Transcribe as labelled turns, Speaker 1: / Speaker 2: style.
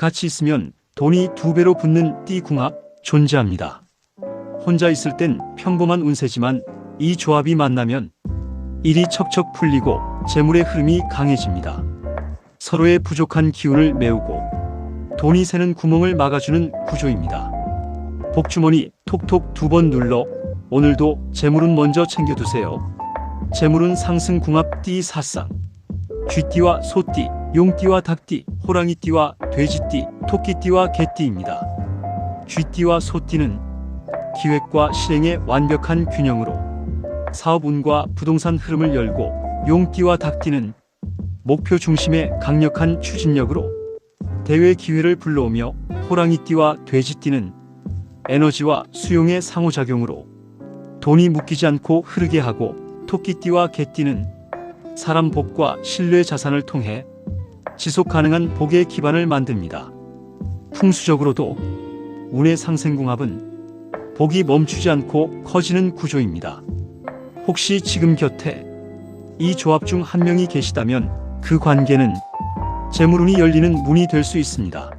Speaker 1: 같이 있으면 돈이 두 배로 붙는 띠궁합 존재합니다. 혼자 있을 땐 평범한 운세지만 이 조합이 만나면 일이 척척 풀리고 재물의 흐름이 강해집니다. 서로의 부족한 기운을 메우고 돈이 새는 구멍을 막아주는 구조입니다. 복주머니 톡톡 두 번 눌러 오늘도 재물은 먼저 챙겨두세요. 재물은 상승 궁합 띠 사상 쥐띠와 소띠, 용띠와 닭띠, 호랑이띠와 돼지띠, 토끼띠와 개띠입니다. 쥐띠와 소띠는 기획과 실행의 완벽한 균형으로 사업운과 부동산 흐름을 열고 용띠와 닭띠는 목표 중심의 강력한 추진력으로 대외 기회를 불러오며 호랑이띠와 돼지띠는 에너지와 수용의 상호작용으로 돈이 묶이지 않고 흐르게 하고 토끼띠와 개띠는 사람 복과 신뢰 자산을 통해 지속 가능한 복의 기반을 만듭니다. 풍수적으로도 운의 상생궁합은 복이 멈추지 않고 커지는 구조입니다. 혹시 지금 곁에 이 조합 중 한 명이 계시다면 그 관계는 재물운이 열리는 문이 될 수 있습니다.